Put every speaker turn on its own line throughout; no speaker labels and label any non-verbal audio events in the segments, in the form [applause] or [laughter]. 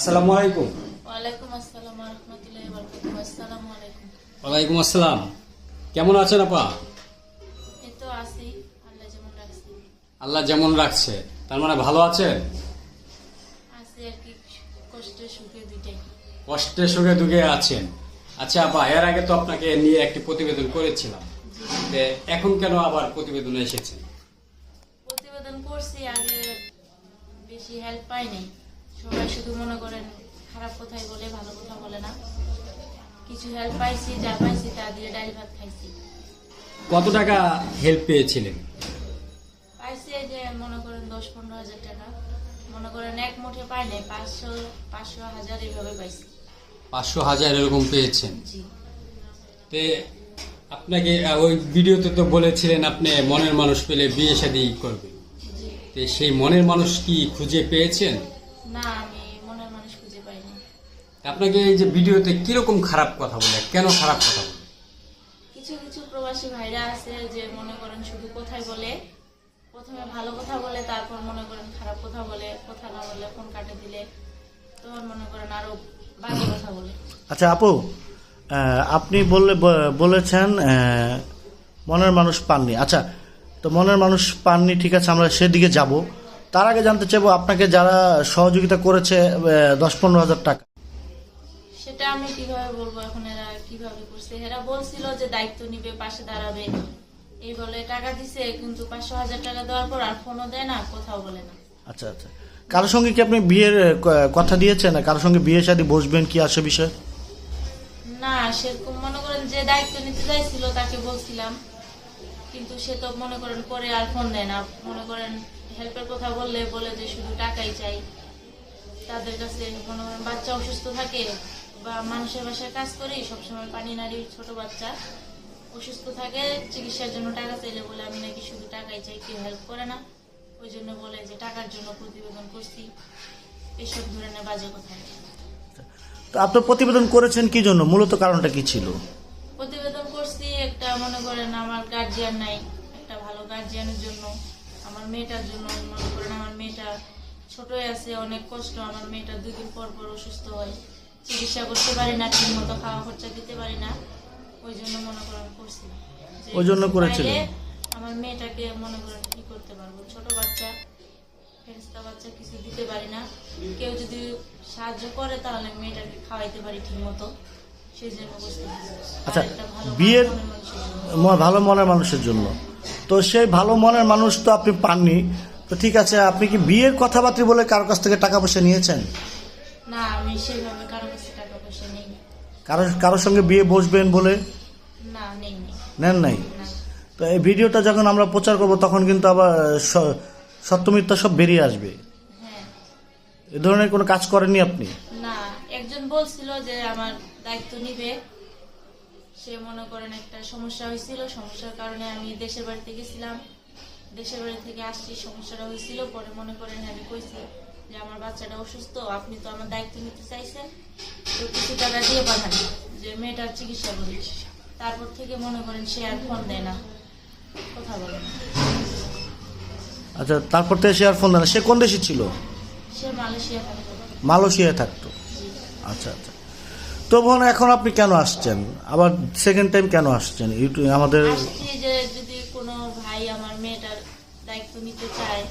আসসালামু আলাইকুম
ওয়ালাইকুম আসসালাম
কেমন আছেন আপা?
আল্লাহ যেমন রাখছি।
তার মানে ভালো আছেন?
আছি কষ্টে সুখে
দুঃখে আছেন। আচ্ছা আপা এর আগে তো আপনাকে নিয়ে একটি প্রতিবেদন করেছিলাম এখন কেন আবার প্রতিবেদনে এসেছেন?
প্রতিবেদন করছি আগে বেশি হেল্প পাইনি। সবাই শুধু মনে করেন খারাপ কথাই বলে ভালো কথা বলে না। কিছু হেল্প পাইছি যা পাইছি তা দিয়ে ডাল ভাত খাইছি।
কত টাকা হেল্প পেয়েছিলেন?
পাইছি এই যে মনে করেন দশ পনেরো হাজার টাকা। মনে করেন এক মুঠে পাইনি পাঁচশো পাঁচশো হাজার এইভাবে পাইছি।
পাঁচশো হাজার এরকম পেয়েছেন?
জি।
তে আপনাকে ওই ভিডিওতে তো বলেছিলেন আপনি মনের মানুষ পেলে বিয়ে শাদী করবেন। তো সেই মনের মানুষ কি খুঁজে পেয়েছেন?
না আমি মনের মানুষ খুঁজে পাইনি।
আপনাকে এই যে ভিডিওতে কীরকম খারাপ কথা বলে কেন খারাপ কথা বলে?
কিছু কিছু প্রবাসী ভাইরা আছে যে মনে করেন শুধু কোথায় বলে। প্রথমে ভালো কথা বলে তারপর মনে করেন খারাপ কথা বলে। কথা না বলে ফোন কাটে দিলে। তখন মনে করেন আরও বাজে কথা বলে।
আচ্ছা আপু আপনি বললে বলেছেন মনের মানুষ পাননি। আচ্ছা তো মনের মানুষ পাননি ঠিক আছে আমরা সেদিকে যাব। তার আগে জানতে চাইব আপনাকে যারা সহযোগিতা করেছে দশ পনেরো হাজার টাকা।
সেটা আমি কীভাবে বলব এখন? এরা কীভাবে করছে? এরা বলছিল যে দায়িত্ব নিবে পাশে দাঁড়াবে। এই বলে টাকা দিছে কিন্তু পাঁচশো হাজার টাকা দেওয়ার পর আর ফোনও দেয় না কোথাও বলে না।
আচ্ছা আচ্ছা। কারোর সঙ্গে কি আপনি বিয়ের কথা দিয়েছেন? কারোর সঙ্গে বিয়ে শাদী বসবেন কি আসে বিষয়?
না সেরকম মনে করেন যে দায়িত্ব নিতে চাইছিল তাকে বলছিলাম। কিন্তু সে তো মনে করেন পরে আর ফোন দেয় না। মনে করেন হেল্পের কথা বললে বলে যে শুধু টাকাই চাই। তাদের কাছে কোনো বাচ্চা অসুস্থ থাকে বা মানুষের বাসায় কাজ করি সবসময় পানি নারী ছোট বাচ্চা অসুস্থ থাকে চিকিৎসার জন্য টাকা চাইলে বলে আমি নাকি শুধু টাকাই চাই কেউ হেল্প করে না। ওই জন্য বলে যে টাকার জন্য প্রতিবেদন করছি। এসব ধরনের বাজে কথা।
তো আপনি প্রতিবেদন করেছেন কি জন্য? মূলত কারণটা কি ছিল?
প্রতিবেদন করছি একটা মনে করেন আমার গার্জিয়ান নাই একটা ভালো গার্জিয়ানের জন্য। আমার মেয়েটার জন্য মনে করেন আমার মেয়েটা ছোটই আছে অনেক কষ্ট আমার মেয়েটা দুদিন পর পর অসুস্থ হয়। চিকিৎসা করতে পারি না ঠিক মতো খাওয়া খরচা দিতে পারি না। ওই জন্য মনে করেন করছি।
ওই জন্য?
পাইলে আমার মেয়েটাকে মনে করেন কি করতে পারব? ছোট বাচ্চা ফেরেস্তা বাচ্চা কিছু দিতে পারি না। কেউ যদি সাহায্য করে তাহলে মেয়েটাকে খাওয়াইতে পারি ঠিক মতো সেই জন্য করছি।
আচ্ছা, বিয়ের- ভালো মনের মানুষের জন্য। তো সেই ভালো মনের মানুষ তো আপনি পাননি। তো ঠিক আছে আপনি কি বিয়ের কথাবার্তা বলে কারোর কাছ থেকে টাকা পয়সা নিয়েছেন?
না আমি সেইভাবে কারও কাছে টাকা পয়সা নেই।
কারোর কারোর সঙ্গে বিয়ে বসবেন বলে?
না নেই নেই।
নেন নাই? তো এই ভিডিওটা যখন আমরা প্রচার করব তখন কিন্তু আবার স- সত্য সব বেরিয়ে আসবে।
হ্যাঁ।
এ ধরনের কোনো কাজ করেননি আপনি?
না একজন বলছিল যে আমার দায়িত্ব নিবে। সে মনে করেন একটা সমস্যা হয়েছিল। সমস্যার কারণে আমি দেশের বাড়িতে গেছিলাম। দেশের বাড়ি থেকে আসছি সমস্যাটা হয়েছিল। পরে মনে করেন আমি কইছি যে আমার বাচ্চাটা অসুস্থ আপনি তো আমার দায়িত্ব নিতে চাইছেন। তো কিছু টাকা দিয়ে পাঠান যে মেয়েটার চিকিৎসা করি। তারপর থেকে মনে করেন সে আর ফোন দেয় না। কথা বলে না।
আচ্ছা তারপর থেকে সে আর ফোন দেয় না। সে কোন দেশে ছিল?
সে মালয়েশিয়া থাকে
মালয়েশিয়ায় থাকতো। আচ্ছা আচ্ছা। তো বোন এখন আপনি কেন আসছেন? আবার সেকেন্ড টাইম কেন আসছেন? ইউটিউব, আমাদের
আসছি যে যদি কোনো ভাই আমার মেয়েটার দায়িত্ব নিতে চায়,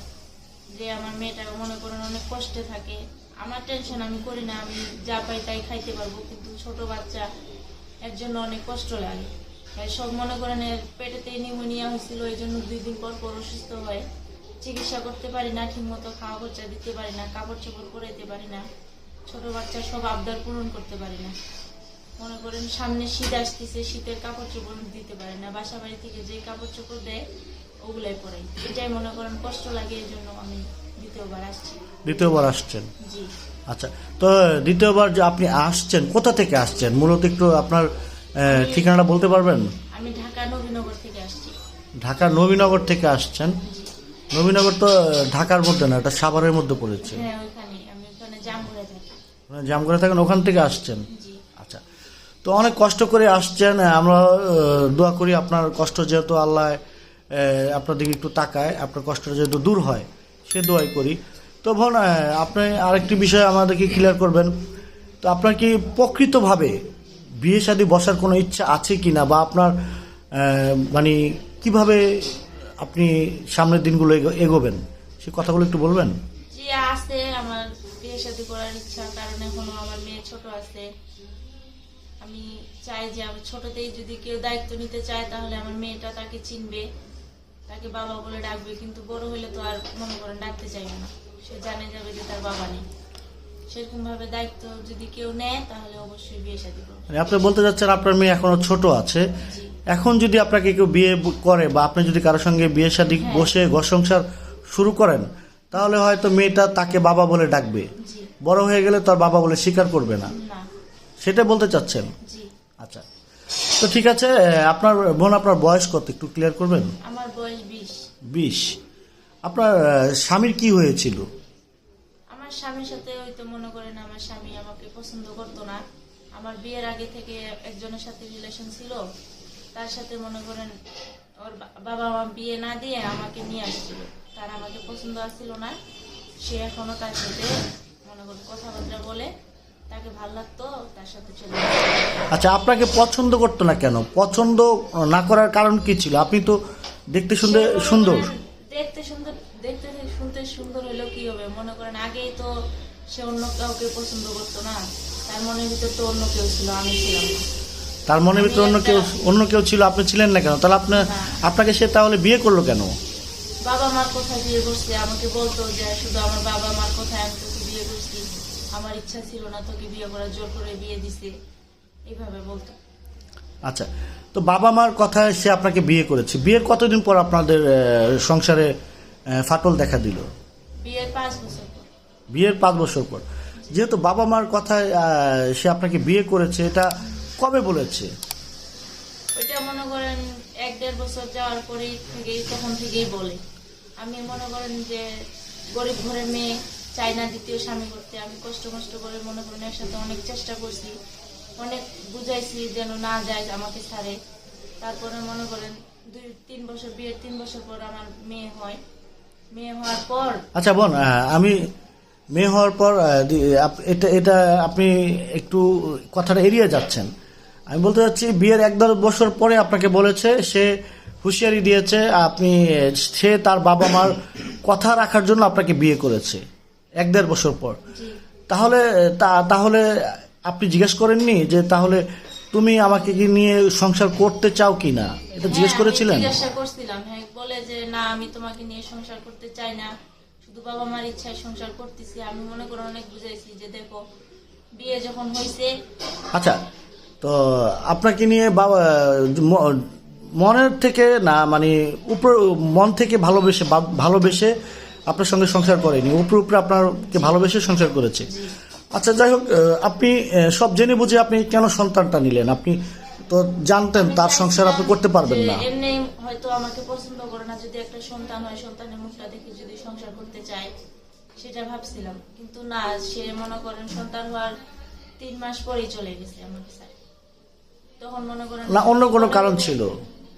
যে আমার মেয়েটা মনে করেন অনেক কষ্টে থাকে, আমার টেনশন আমি করি না, আমি যা পাই তাই খাইতে পারব, কিন্তু ছোট বাচ্চা এর জন্য অনেক কষ্ট লাগে। সব মনে করেন এর পেটেতে নিউমোনিয়া হয়েছিল, এই জন্য দুই দিন পর পর অসুস্থ হয় চিকিৎসা করতে পারি না ঠিক মতো খাওয়া খরচা দিতে পারি না কাপড় চোপড় পরাইতে পারি না। ছোট বাচ্চা সব আবদার পূরণ করতে পারি না। মনে করেন সামনে শীত আসতেছে শীতের কাপড় চোপড় দিতে পারে না। বাসা বাড়ি থেকে যে কাপড় চোপড় দেয় ওগুলাই পরাই। এটাই মনে করেন কষ্ট লাগে এই জন্য আমি দ্বিতীয়বার আসছি।
দ্বিতীয়বার আসছেন?
জি।
আচ্ছা তো দ্বিতীয়বার যে আপনি আসছেন কোথা থেকে আসছেন? মূলত একটু আপনার ঠিকানাটা বলতে পারবেন?
আমি ঢাকা নবীনগর থেকে আসছি।
ঢাকার নবীনগর থেকে আসছেন? নবীনগর তো ঢাকার মধ্যে না এটা সাভারের মধ্যে পড়েছে।
হ্যাঁ ওইখানে আমি ওখানে জাম করে
করে থাকেন ওখান থেকে আসছেন? আচ্ছা। তো অনেক কষ্ট করে আসছেন আমরা দোয়া করি আপনার কষ্ট যেহেতু আল্লাহ আপনার দিকে একটু তাকায় আপনার কষ্টটা যেহেতু দূর হয় সে দোয়াই করি। তো বোন আপনি আরেকটি বিষয় আমাদেরকে ক্লিয়ার করবেন। তো আপনার কি প্রকৃতভাবে বিয়ে শাদী বসার কোনো ইচ্ছা আছে কি না বা আপনার মানে কীভাবে আপনি সামনের দিনগুলো এগো- এগোবেন? সে কথাগুলো একটু বলবেন?
যে আছে আমার বিয়ে শাদী করার ইচ্ছা কারণ এখনও আমার মেয়ে ছোট আছে। আমি চাই যে আমি ছোটতেই যদি কেউ দায়িত্ব নিতে চায় তাহলে আমার মেয়েটা তাকে চিনবে তাকে বাবা বলে ডাকবে কিন্তু বড় হলে তো আর মনে করেন ডাকতে চাইবে না। সে জানে যাবে যে তার বাবা নেই। সেরকম ভাবে দায়িত্ব যদি কেউ নেয় তাহলে অবশ্যই বিয়ে শাদী করবে।
মানে আপনি বলতে চাচ্ছেন আপনার মেয়ে এখনও ছোট আছে। এখন যদি আপনাকে কেউ বিয়ে করে বা আপনি যদি কারোর সঙ্গে বিয়ে শাদী
হ্যাঁ।
বসে ঘর সংসার শুরু করেন তাহলে হয়তো মেয়েটা তাকে বাবা বলে ডাকবে। বড় হয়ে গেলে তার বাবা বলে স্বীকার করবে না। সেটা বলতে চাচ্ছেন? আচ্ছা। তো ঠিক আছে আপনার বোন আপনার বয়স কত? একটু ক্লিয়ার করবেন?
আমার বয়স বিশ।
বিশ। আপনার স্বামীর কি হয়েছিল?
আমার স্বামীর সাথে হয়তো মনে করেন আমার স্বামী আমাকে পছন্দ করতো না। আমার বিয়ের আগে থেকে একজনের সাথে রিলেশন ছিল। তার সাথে মনে করেন ওর বাবা মা বিয়ে না দিয়ে আমাকে নিয়ে আসছিল। তার আমাকে পছন্দ আসছিল না। সে এখনও তার সাথে মনে করেন কথাবার্তা বলে। তাকে ভালো লাগতো তার সাথে চলে
আচ্ছা আপনাকে পছন্দ করতো না কেন? পছন্দ না করার কারণ কি ছিল? আপনি তো দেখতে শুনতে
সে মনে
সুন্দর।
দেখতে সুন্দর দেখতে শুনতে সুন্দর হলেও কি হবে? মনে করেন আগেই তো সে অন্য কাউকে পছন্দ করতো না। তার মনের ভিতর তো অন্য কেউ ছিল আমি ছিলাম
তার মনের ভিতরে অন্য কেউ অন্য কেউ ছিল আপনি ছিলেন না কেন? তাহলে আপনার আপনাকে সে তাহলে বিয়ে করল কেন?
বাবা মার কথা বিয়ে করছে আমাকে বলতো যে শুধু আমার বাবা মার কথায় আমি তোকে বিয়ে করছি আমার ইচ্ছা ছিল না তোকে বিয়ে করার জোর করে বিয়ে দিছে এইভাবে বলতো।
আচ্ছা তো বাবা মার কথায় সে আপনাকে বিয়ে করেছে। বিয়ের কতদিন পর আপনাদের সংসারে ফাটল দেখা দিল?
বিয়ের পাঁচ বছর পর।
বিয়ের পাঁচ বছর পর। যেহেতু বাবা মার কথায় সে আপনাকে বিয়ে করেছে এটা কবে বলেছে
ওইটা মনে করেন এক দেড় বছর যাওয়ার পরেই থেকেই, তখন থেকেই বলে। আমি মনে করেন যে গরিব ঘরের মেয়ে, চাই না দ্বিতীয় স্বামী করতে। আমি কষ্ট কষ্ট করে মনে করেন এর সাথে অনেক চেষ্টা করছি। অনেক বুঝাইছি যেন না যায় আমাকে ছাড়ে। তারপরে মনে করেন দুই, তিন বছর বিয়ের তিন বছর পর আমার মেয়ে হয়। মেয়ে হওয়ার পর
আচ্ছা বোন আমি মেয়ে হওয়ার পর এটা এটা আপনি একটু কথাটা এড়িয়ে যাচ্ছেন। আমি বলতে চাচ্ছি বিয়ের এক দেড় বছর পরে আপনাকে বলেছে সে হুঁশিয়ারি দিয়েছে আপনি সে তার বাবা মার কথা রাখার জন্য আপনাকে বিয়ে করেছে এক দেড় বছর পর। তাহলে তা- তাহলে আপনি জিজ্ঞেস করেননি যে তাহলে তুমি আমাকে কি নিয়ে সংসার করতে চাও কি না? এটা জিজ্ঞেস
হ্যাঁ,
করেছিলেন?
জিজ্ঞাসা করছিলাম হ্যাঁ বলে যে না আমি তোমাকে নিয়ে সংসার করতে চাই না শুধু বাবা মার ইচ্ছায় সংসার করতেছি আমি মনে করে অনেক বুঝাইছি যে দেখো বিয়ে যখন হয়েছে
আচ্ছা তো আপনাকে নিয়ে মনের থেকে না মানে উপর, মন থেকে ভালোবেসে ভালোবেসে আপনার সঙ্গে সংসার করেনি, উপরে উপরে আপনাকে ভালোবেসে সংসার করেছে। আচ্ছা যাই হোক আপনি সব জেনে বুঝে আপনি কেন সন্তানটা নিলেন? আপনি তো জানতেন তার সংসার আপনি করতে পারবেন না।
হয়তো আমাকে পছন্দ করে না, যদি একটা সন্তান হয়, সন্তানের মুখটা দেখে যদি সংসার করতে চায়, সেটা ভাবছিলাম। কিন্তু না, সে মনে করেন সন্তান হওয়ার তিন মাস পরেই চলে গেছে আমাকে স্যার তখন মনে করেন
না অন্য কোনো কারণ ছিল?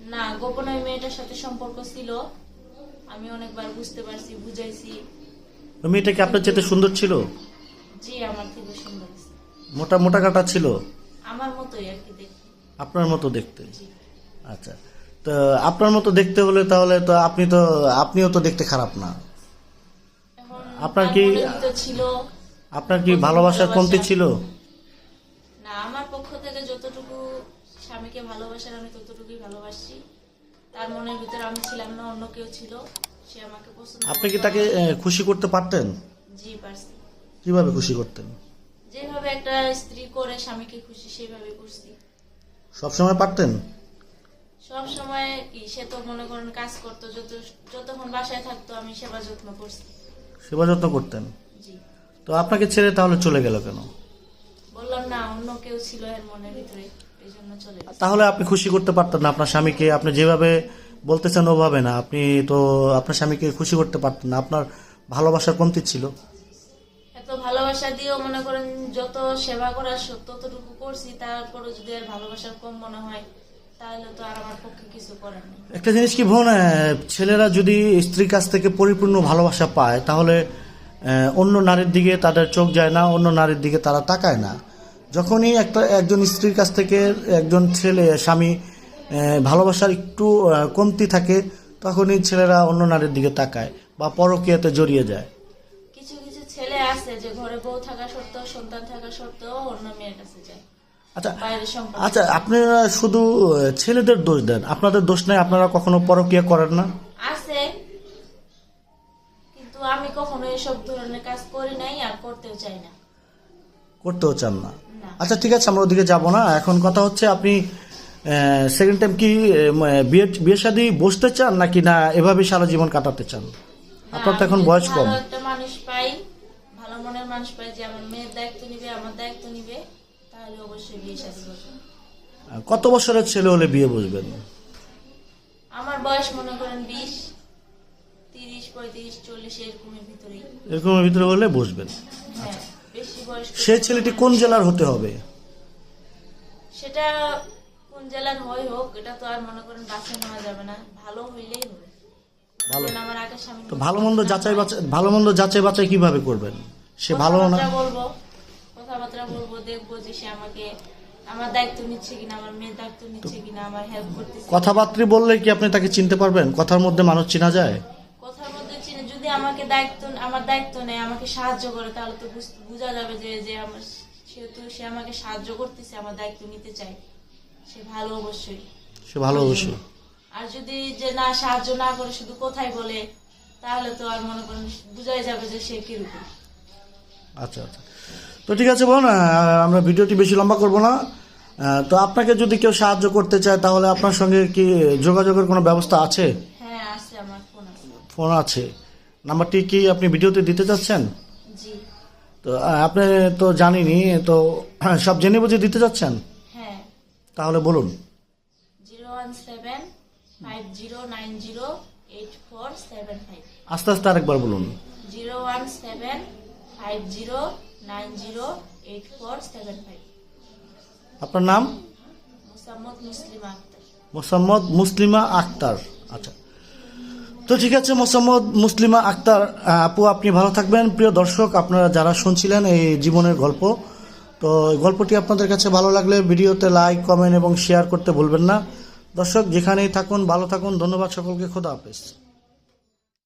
না গোপনে ওই মেয়েটার সাথে সম্পর্ক ছিল। আমি অনেকবার বুঝতে পারছি বুঝাইছি।
ওই মেয়েটা কি আপনার চেতে সুন্দর ছিল?
জি আমার থেকে সুন্দর
মোটা মোটা কাটা ছিল?
আমার মতোই আর কি দেখতে।
আপনার মতো দেখতে? আচ্ছা। তো আপনার মতো দেখতে হলে তাহলে তো আপনি তো আপনিও তো দেখতে খারাপ না। আপনার কি-
ছিল।
আপনার কি ভালোবাসার কমতি ছিল?
না আমার পক্ষ থেকে যতটুকু স্বামীকে ভালোবাসার আমি ততটুকুই ভালোবাসি। তার মনের ভিতরে আমি ছিলাম না অন্য কেউ ছিল। সে আমাকে পছন্দ
আপনি কি তাকে খুশি করতে পারতেন?
জি পারছি।
কীভাবে খুশি করতেন?
যেভাবে একটা স্ত্রী করে স্বামীকে খুশি সেভাবে করছি।
সবসময় পারতেন?
সব সময় কি সে তো মনে করেন কাজ করতো যত যতক্ষণ বাসায় থাকতো আমি সেবা যত্ন করছি।
সেবা যত্ন করতেন?
জি।
তো আপনাকে ছেড়ে তাহলে চলে গেল কেন?
বললাম না অন্য কেউ ছিল এর মনের ভিতরে এই জন্য চলে গেছে
তাহলে আপনি খুশি করতে পারতেন না আপনার স্বামীকে। আপনি যেভাবে বলতেছেন ওভাবে না। আপনি তো আপনার স্বামীকে খুশি করতে পারতেন না। আপনার ভালোবাসার কমতি ছিল?
এত ভালোবাসা দিয়েও মনে করেন যত সেবা করার ততটুকু করছি তারপরও যদি আর ভালোবাসার কম মনে হয়
একটা জিনিস কি বোন ছেলেরা যদি স্ত্রীর কাছ থেকে পরিপূর্ণ ভালোবাসা পায় তাহলে অন্য নারীর দিকে তাদের চোখ যায় না অন্য নারীর দিকে তারা তাকায় না। যখনই একটা একজন স্ত্রীর কাছ থেকে একজন ছেলে স্বামী ভালোবাসার একটু কমতি থাকে তখনই ছেলেরা অন্য নারীর দিকে তাকায় বা পরকীয়াতে জড়িয়ে যায়।
কিছু কিছু ছেলে আছে যে ঘরে বউ থাকা সত্ত্বেও সন্তান থাকা সত্ত্বেও অন্য মেয়ের কাছে যায়।
আচ্ছা আচ্ছা আপনারা শুধু ছেলেদের দোষ দেন। আপনাদের দোষ নাই আপনারা কখনো পরকীয়া করেন না?
আছে কিন্তু আমি কখনো এসব ধরনের কাজ করি নাই আর করতেও চাই না।
করতেও চান না। আচ্ছা ঠিক আছে আমরা ওদিকে যাব না। এখন কথা হচ্ছে আপনি সেকেন্ড টাইম কি বিয়ে বিয়ে শাদী বসতে চান নাকি না এভাবে সারা জীবন কাটাতে চান? আপনার তো এখন বয়স কম।
একটা মানুষ পাই ভালো মনের মানুষ পাই যে আমার মেয়ের দায়িত্ব নিবে আমার দায়িত্ব নিবে তাহলে অবশ্যই বিয়ে শাদী
কত বছরের ছেলে হলে বিয়ে বসবেন?
আমার বয়স মনে করেন বিশ তিরিশ পঁয়ত্রিশ চল্লিশ এরকমের ভিতরেই।
এরকমের ভিতরে হলে বসবেন। সেই ছেলেটি কোন জেলার হতে হবে?
সেটা কোন জেলার হয় হোক এটা তো আর মনে করেন নেওয়া যাবে না। ভালো হইলেই হবে।
ভালো। তো মন্দ যাচাই বাছাই ভালো মন্দ যাচাই বাছাই কীভাবে করবেন? সে ভালো না?
কথাবার্তা বলব কথাবার্তা বলব দেখব যে সে আমাকে আমার দায়িত্ব নিচ্ছে কিনা আমার মেয়ের দায়িত্ব নিচ্ছে কিনা আমার হেল্প করতেছে
কথাবার্তা বললে কি আপনি তাকে চিনতে পারবেন? কথার মধ্যে মানুষ চেনা যায়
কথার মধ্যে চিনে যদি আমাকে দায়িত্ব আমার দায়িত্ব নেয় আমাকে সাহায্য করে তাহলে তো বোঝা যাবে যে যে আমার সেহেতু সে আমাকে সাহায্য করতেছে আমার দায়িত্ব নিতে চায়। সে ভালো অবশ্যই।
সে ভালো অবশ্যই।
আর যদি যে না সাহায্য না করে শুধু কোথায় বলে তাহলে তো আর মনে করেন বোঝাই যাবে যে সে কীরকম।
আচ্ছা আচ্ছা। তো ঠিক আছে বোন আমরা ভিডিওটি বেশি লম্বা করব না। তো আপনাকে যদি কেউ সাহায্য করতে চায় তাহলে আপনার সঙ্গে কি যোগাযোগের কোনো ব্যবস্থা আছে?
হ্যাঁ আছে আমার ফোন আছে।
ফোন আছে। নাম্বারটি কি আপনি ভিডিওতে দিতে চাচ্ছেন তো আপনি তো জানিনি তো [clears throat] সব জেনে বুঝে দিতে চাচ্ছেন
হ্যাঁ।
তাহলে বলুন। আস্তে আস্তে আরেকবার বলুন।
Zero one seven five zero nine zero eight four seven five.
আপনার নাম?
মোসাম্মদ মুসলিম আক্তার।
মোসাম্মদ মুসলিমা আক্তার। আচ্ছা তো ঠিক আছে, মোসাম্মদ মুসলিমা আক্তার আপু, আপনি ভালো থাকবেন। প্রিয় দর্শক, আপনারা যারা শুনছিলেন এই জীবনের গল্প, তো গল্পটি আপনাদের কাছে ভালো লাগলে ভিডিওতে লাইক, কমেন্ট এবং শেয়ার করতে ভুলবেন না। দর্শক, যেখানেই থাকুন, ভালো থাকুন। ধন্যবাদ সকলকে। খোদা হাফেজ।